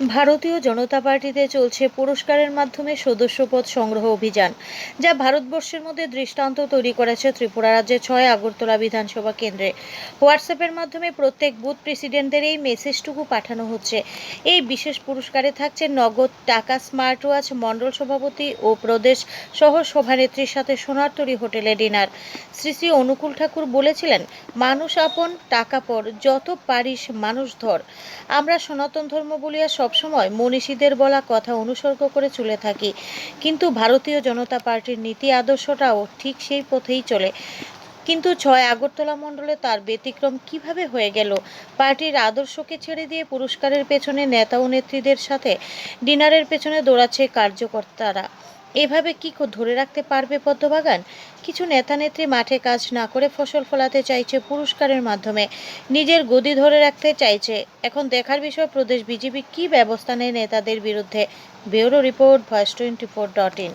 ভারতীয় জনতা পার্টিতে চলছে পুরস্কারের মাধ্যমে সদস্যপদ সংগ্রহ অভিযান, যা ভারতবর্ষের মধ্যে দৃষ্টান্ত তৈরি করেছে ত্রিপুরা রাজ্যের ছয় আগরতলা বিধানসভা কেন্দ্রে। হোয়াটসঅ্যাপের মাধ্যমে প্রত্যেক বুথ প্রেসিডেন্টদের এই মেসেজটুকু পাঠানো হচ্ছে। এই বিশেষ পুরস্কারে থাকছে নগদ টাকা স্মার্ট ওয়াচ মণ্ডল সভাপতি ও প্রদেশ সহ সভানেত্রীর সাথে সোনারতরী হোটেলে ডিনার। শ্রী শ্রী অনুকূল ঠাকুর বলেছিলেন, মানুষ আপন, টাকা পর, যত পারিস মানুষ ধর। আমরা সনাতন ধর্ম বলিয়া সবসময় মনীষীদের বলা কথা অনুসর্গ করে চলে থাকি। কিন্তু ভারতীয় জনতা পার্টির নীতি আদর্শটাও ঠিক সেই পথেই চলে। কিন্তু ছয় আগরতলা মণ্ডলে তার ব্যতিক্রম কীভাবে হয়ে গেল? পার্টির আদর্শকে ছেড়ে দিয়ে পুরস্কারের পেছনে নেতা ও নেত্রীদের সাথে ডিনারের পেছনে দৌড়াচ্ছে কার্যকর্তারা। এভাবে কি ধরে রাখতে পারবে পদ্মবাগান? কিছু নেতা নেত্রী মাঠে কাজ না করে ফসল ফলাতে চাইছে পুরস্কারের মাধ্যমে। নিজের গদি ধরে রাখতে চাইছে। এখন দেখার বিষয়, প্রদেশ বিজেপি কি ব্যবস্থা নেয় নেতাদের বিরুদ্ধে? Bureau report, voice twenty four dot in.